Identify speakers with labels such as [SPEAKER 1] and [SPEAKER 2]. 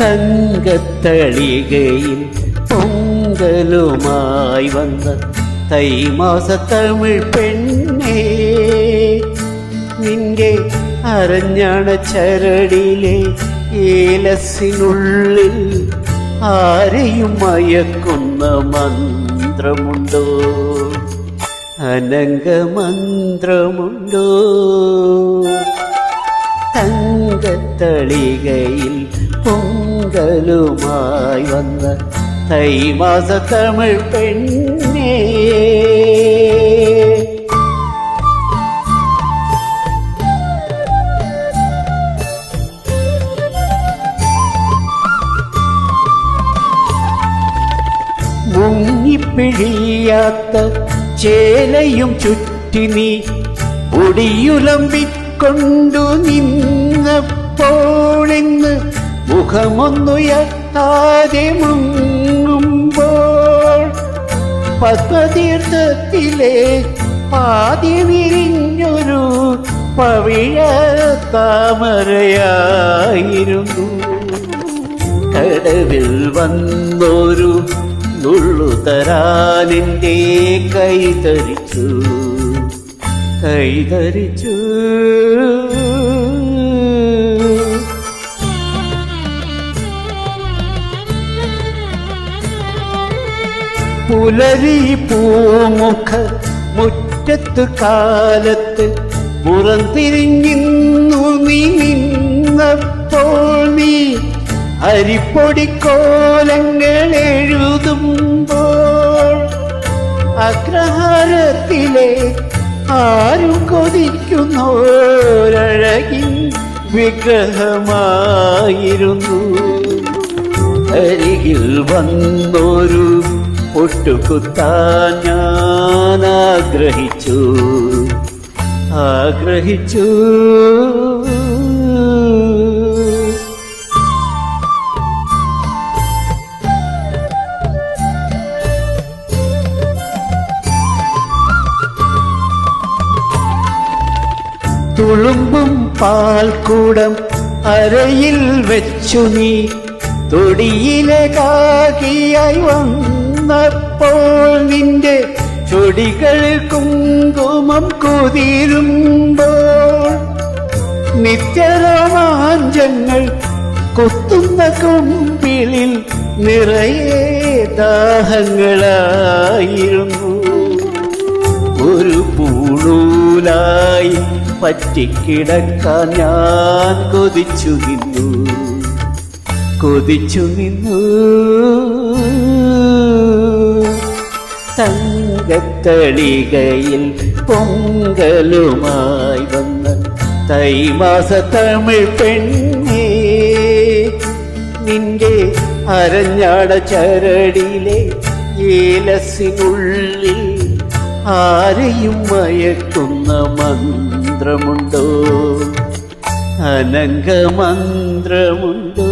[SPEAKER 1] തങ്കത്തളികയിൽ പൊങ്കലുമായി വന്ന തൈമാസ തമിഴ് പെണ്ണേ നിന്റെ അരഞ്ഞാണ ചരടിലെ ഏലസിനുള്ളിൽ ആരെയും മയക്കുന്ന മന്ത്രമുണ്ടോ? അനങ്കമന്ത്രമുണ്ടോ തങ്കത്തളികയിൽ പൊങ്കലുമായി വന്ന തൈമാസ തമിഴ് പെണ്ണേ. മുങ്ങിപ്പിഴിയാത്ത ചേലയും ചുറ്റി നീ ഒടിയുലമ്പിക്കൊണ്ടു നിന്നപ്പോളിന്ന് മുഖമൊന്നുയർത്താതെ മുങ്ങുമ്പോൾ പത്മതീർത്ഥത്തിലെ പാതി വിരിഞ്ഞൊരു പവിഴ താമരയായിരുന്നു. കടവിൽ വന്നൊരു നുള്ളു തരാനിന്റെ കൈതരിച്ചു കൈതരിച്ചു പുലരി പൂമുഖ മുറ്റത്ത് കാലത്ത് പുറംതിരിഞ്ഞിന്നു നീ നിന്നപ്പോൾ നീ അരിപ്പൊടിക്കോലങ്ങൾ എഴുതുമ്പോൾ അഗ്രഹാരത്തിലെ ആരും കൊതിക്കുന്നോരഴകിൻ വിഗ്രഹമായിരുന്നു. അരികിൽ വന്നൊരു പൊട്ടുകുത്താൻ ഞാൻ ആഗ്രഹിച്ചു. തുളുമ്പും പാൽക്കൂടം അരയിൽ വെച്ചു നീ. തൊടിയിലെ കാകിയായി വന്നപ്പോൾ നിന്റെ ചൊടികൾ കുങ്കുമം കുതിരുമ്പോൾ. നിത്യരോമാഞ്ചങ്ങൾ കുത്തുന്ന കുമ്പിളിൽ നിറയെ ദാഹങ്ങളായിരുന്നു. ഒരു പൂണൂലായി പറ്റിക്കിടക്കാൻ ഞാൻ കൊതിച്ചു നിന്നു. കൊതിച്ചു നിന്നു. തങ്കത്തളികയിൽ പൊങ്കലുമായി വന്ന തൈമാസ തമിഴ് പെണ്ണേ നിന്റെ അരഞ്ഞാട ചരടിലെ ഏലസിനുള്ളിൽ ആരെയും മയക്കുന്ന മന്ത്രമുണ്ടോ? അനങ്കമന്ത്രമുണ്ടോ